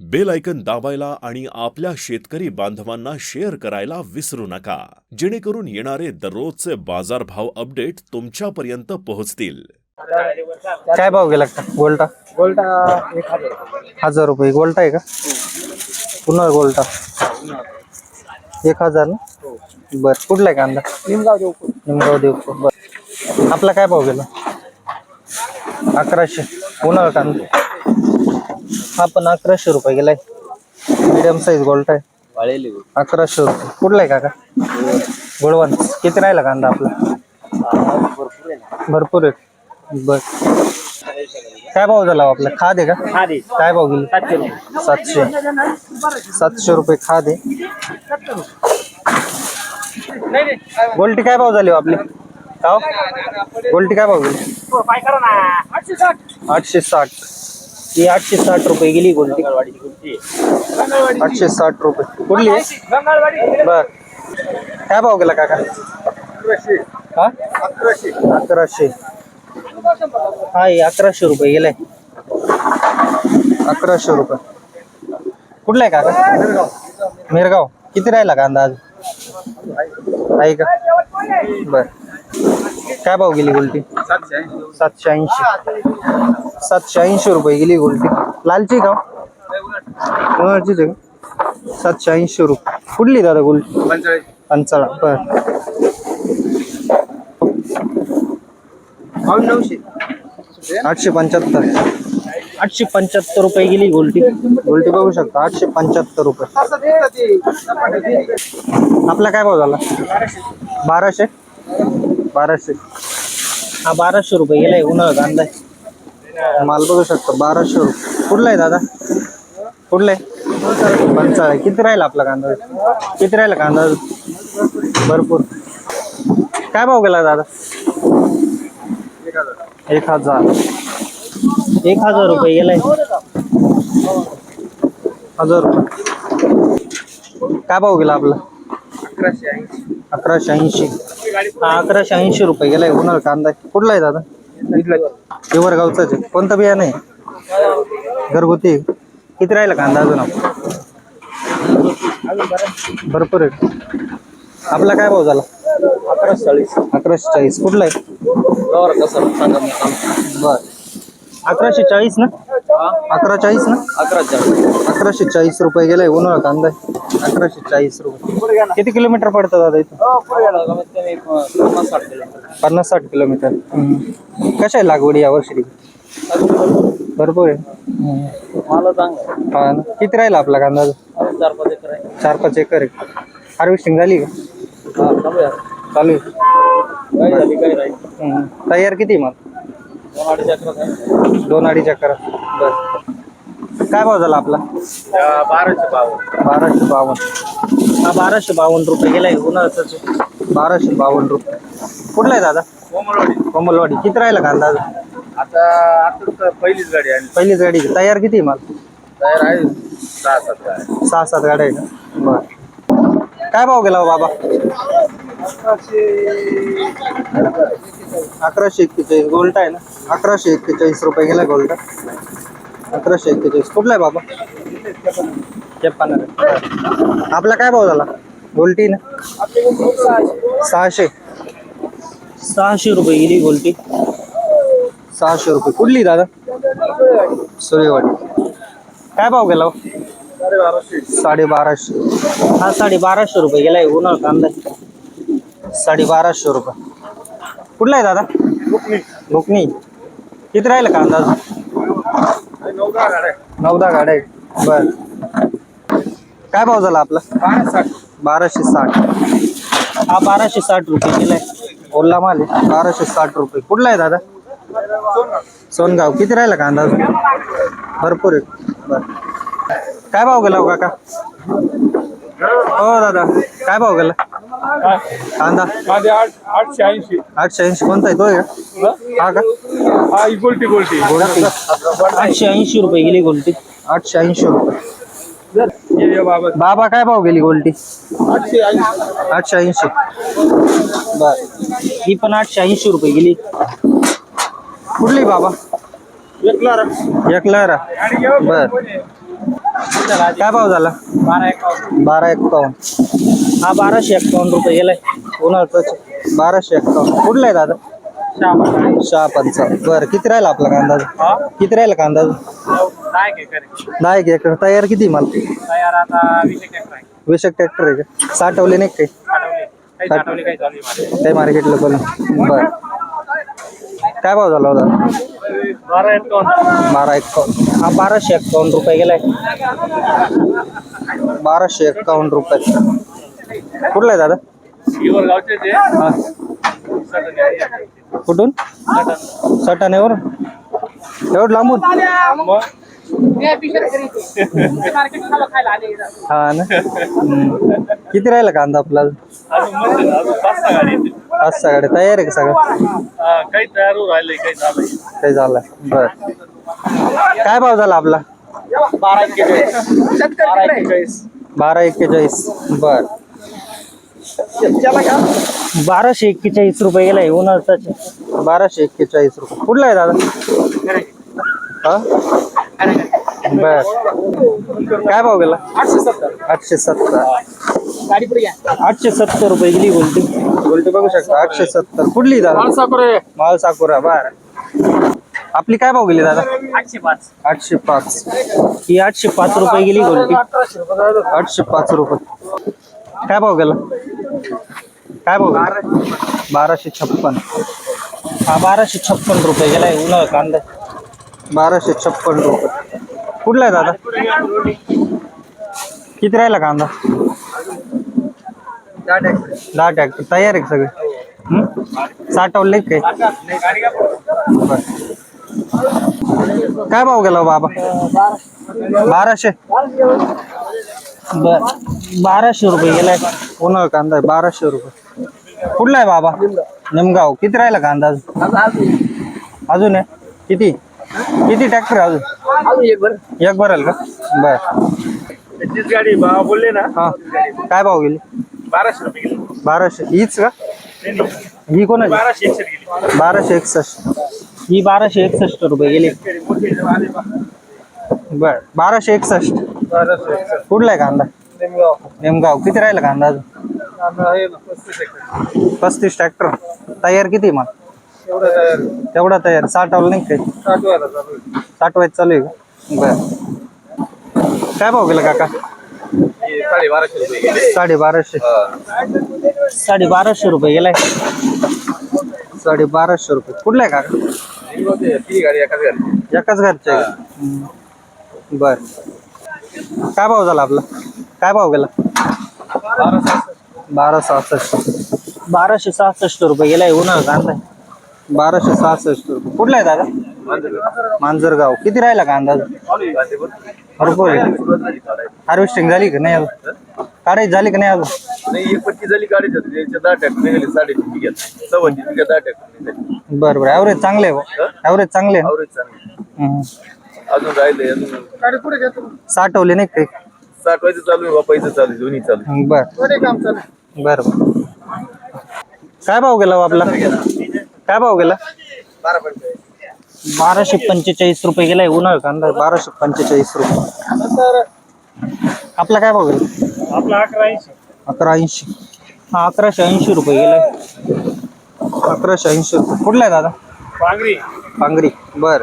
Bell icon दाबायला आणि आपल्या शेतकरी बांधवांना शेअर करायला विसरू नका. जेणेकरून येणारे दररोजचे बाजारभाव अपडेट तुमच्यापर्यंत पोहोचतील. काय भाव गेला का? गोल्टा? गोल्टा एक हजार हजार रुपये. गोल्टा आहे का? पुन्हा गोल्टा. एक हजार ना? बर. कुठला आहे कांदा? निमगाव देऊ निमगाव देव बर. आपला काय भाव गेला? अकराशे. उन्हाळा कांदा. हा पण अकराशे रुपये गेलाय. मिडियम साईज गोल्टा आहे. वाळेली अकराशे रुपये. कुठला आहे काका? गोळवण. किती राहिला कांदा आपला? भरपूर आहे. ना भरपूर आहे बर. काय भाव झाला हो आपला? खाद आहे का? हा दे काय भाव गेली? सातशे सातशे. रुपये खाद आहे. गोल्टी काय भाव झाली हो आपली? काव गोल्टी काय भाव गेली? आठशे साठ. ही आठशे साठ रुपये गेली गोल्टी. आठशे साठ रुपये. कुठली? बर. काय भाव गेला काका? अकराशे. हा? अकराशे. अकराशे. हा हे अकराशे रुपये गेलाय अकराशे रुपये. कुठला आहे काका? मिरगाव. किती राहिला कांदा आज? आहे का? बर. काय भाव गेली गोल्टी? सातशे ऐंशी. सातशे ऐंशी रुपये गेली गोल्टी. लालची का? उन्हाळ्याचीच आहे का? सातशे ऐंशी रुपये. कुठली दादा गोल्टी? पंचाळा. बर. नऊशे. आठशे पंच्याहत्तर. आठशे पंच्याहत्तर रुपये गेली गोल्टी. गोल्टी बघू शकता. आठशे पंच्याहत्तर रुपये. आपला काय भाव झाला? बाराशे. बाराशे. हा बाराशे रुपये. गेलाय उन्हाळा कांदा आहे. माल बघू शकता बाराशे रुपये. कुठला आहे दादा? कुठला आहे? पंचाळा किती राहिला आपला कांदा? किती राहिला कांदा? भरपूर. काय भाव गेला दादा? एक हजार. एक हजार रुपये गेलाय हजार रुपये. काय भाव गेला आपला? अकराशे ऐंशी. अकराशे ऐंशी. हा अकराशे ऐंशी रुपये गेलाय उन्हाळ कांदा. कुठला आहे दादा? हिवर गावचाच आहे. कोणतं बियाणं आहे? घरगुती. किती राहिला कांदा अजून आपला? भरपूर आहे. आपला काय भाव झाला? अकराशे चाळीस अकराशे चाळीस कुठला आहे बर. अकराशे चाळीस ना? अकरा चाळीस ना? अकराशे अकराशे चाळीस रुपये गेलाय उन्हाळा कांदा आहे. अकराशे चाळीस रुपये. किती किलोमीटर पडतं दादा इथं कमी पन्नास साठ किलोमीटर. पन्नास साठ किलोमीटर. कशा आहे लागवडी यावर्षी भरपूर आहे. मला चांगलं हा ना. किती राहिला आपला कांदा? चार पाच एकर आहे. चार पाच एकर आहे. हार्वेस्टिंग झाली का? हा चालू आहे. तयार किती मग दोन अडीच आहे. दोन अडीच बर काय भाव झाला आपला? बाराशे बावन्न. बाराशे बावन्न. हा बाराशे बावन्न रुपये गेलाय उन्हाळ्याच बाराशे बावन्न रुपये. कुठला आहे दादा? कोमलवाडी. कोमलवाडी. किती राहिला कांदा अजून? आता आता पहिलीच गाडी आहे पहिलीच गाडी आहे. तयार किती आहे माल? तयार आहे. सहा सात गाड्या सहा सात गाड्या आहे का बर. काय भाव गेला हो बाबा? अकराशे एक्केचाळीस गोल्टा आहे ना? अकराशे एक्केचाळीस रुपये गेला गोल्टा अकराशे एक्केचाळीस. कुठला आहे बाबा? आपला काय भाव झाला? गोल्टी ना? सहाशे. सहाशे रुपये गेली गोल्टी. सहाशे रुपये. कुठली दादा? सूर्यवाडी. काय भाव गेला हो? साडे बाराशे हा साडे बाराशे रुपये गेलाय उन्हाळ कांदा. साडे बाराशे रुपये. कुठला आहे दादा? भुकणी किती राहिलं कांदा अजून? नऊ दहा गाड्या आहेत. बर. काय भाव झाला आपला? बाराशे साठ. हा बाराशे साठ रुपये गेलाय ओला माल आहे. बाराशे साठ रुपये. कुठला आहे दादा? सोनगाव. किती राहिला कांदा अजून? भरपूर आहे. बर. काय भाव गेला हो काका? हो दादा. काय भाव गेला? कांदा? माझे आठ आठशे ऐंशी. आठशे ऐंशी. कोणता आहे तो आहे का हा का? हा ही गोल्टी आठशे ऐंशी रुपये गेली गोल्टी. आठशे ऐंशी रुपये. ये ये बाबा. बाबा काय भाव गेली गोल्टी? आठशे ऐंशी. आठशे ऐंशी. बर. ही पण आठशे ऐंशी रुपये गेली. कुठली बाबा? एक लहरा बर. काय भाव झाला? बारा एकावन्न बारा एक्कावन्न हा बाराशे एक्कावन्न रुपये गेलाय. उन्हाळ्याच बाराशे एक्कावन्न. कुठला आहे दादा? पंचावन्न बरं किती राहिला आपला कांदा? किती राहिला कांदा? दहा एक एकर तयार किती माल? आहे. विषक ट्रॅक्टर आहे का? साठवले नाही काही? काही मार्केटला पण. बर. काय भाव झाला होता? बारा एकावन्न बारा एक्कावन्न. हा बाराशे एक्कावन्न रुपये गेलाय. बाराशे एक्कावन्न रुपये. कुठला आहे दादा? ते. हा. कुठून? सटाण्यावर एवढं लांबून? हा ना? हम्म. किती राहिला कांदा आपला पाच सहा गाडी गाड्या. तयार आहे का सगळं? काही तयार होऊन काही झालंय. काही झालं. बर. काय भाव झाला आपला? बारा एक्केचाळीस. बारा एक्केचाळीस. बर. बाराशे एक्केचाळीस रुपये गेलाय उन्हाळ्याचा. बाराशे एक्केचाळीस रुपये. कुठला आहे दादा? बर. काय भाव गेला? आठशे सत्तर. आठशे सत्तर आठशे सत्तर रुपये गेली गोलटी गोलटी बघू शकता. आठशे सत्तर. कुठली दादा? माणसापुरे माल साकुरा बर. आपली काय भाव गेली दादा? आठशे पाच. आठशे पाच ही आठशे पाच रुपये गेली गोलटी आठशे पाच रुपये. काय भाव गेला? काय गेला? बाराशे छप्पन. हा बाराशे छप्पन रुपये गेलाय उन्हाळा कांदा. बाराशे छप्पन रुपये. कुठला आहे दादा? किती राहिला कांदा? दहा ट्रॅक्टर तयार आहे का सगळे? साठवले काय काय भाव गेला बाबा? बाराशे. बाराशे रुपये गेलाय. उन्हाळा कांदा आहे बाराशे रुपये. कुठला आहे बाबा? निमगाव. किती राहिला कांदा अजून. अजून आहे? किती? किती ट्रॅक्टर अजून? अजून एक बरं एक भरेल का? बर. तीच गाडी भाव बोलले ना. हा. काय भाव गेली? बाराशे रुपये गेली. बाराशे. हीच का? नाही, नाही. ही कोणाची? बाराशे एकशे गेली. बाराशे एकसष्ट. ही बाराशे एकसष्ट रुपये गेली. मोठी आले बा. बर. बाराशे एकसष्ट. बाराशे. कुठला आहे कांदा? निमगाव. नेमगाव. किती राहिला कांदा अजून? कांदा आहे ना, पस्तीस ट्रॅक्टर. तयार किती मग? तयार. तेवढा तयार नाही काही? साठ वाला चालू आहे. साठवायचं चालू आहे का? बर. काय भाव गेला काका? साडेबाराशे. रुपये साडे बाराशे साडे बाराशे रुपये गेलाय. साडे बाराशे रुपये. कुठला आहे काका? एकाच घरचे बर. काय भाव झाला आपला? काय भाव गेला? बारा सहासष्ट. बाराशे सहासष्ट रुपये गेलाय उन्हाळा कांदा. बाराशे सहासष्ट रुपये. कुठला आहे दादा? मांजरगाव. किती राहिला कांदा? भरपूर आहे. हार्वेस्टिंग झाली का नाही अजून? काढायची झाली का नाही अजून? नाही एक पट्टी झाली गाडी होती. त्याच्या दहा टॅक्टर निघाले साडेतीन बिघ्यात चव्हाण बिघ्यात दहा टॅक्टर निघाले. बरं बरं. ॲव्हरेज चांगले आहे ॲव्हरेज चांगले आहे आवरेज चांगली हम्म. अजून राहिले अजून गाडी पुढे घेतो साठवले नाही काही? साठवायचं चालू आहे वापायचं चालू आहे दोन्ही चालू. बर. बर बर. काय भाव गेला हो आपला? काय भाव गेला? बारा बाराशे पंचेचाळीस रुपये गेलाय उन्हाळा कांदा बाराशे पंचेचाळीस रुपये. आपला काय भाव गेला? आपला अकरा ऐंशी. अकरा ऐंशी. हा अकराशे ऐंशी रुपये गेलाय. अकराशे ऐंशी रुपये. कुठला आहे दादा? पांगरी. पांगरी. बर.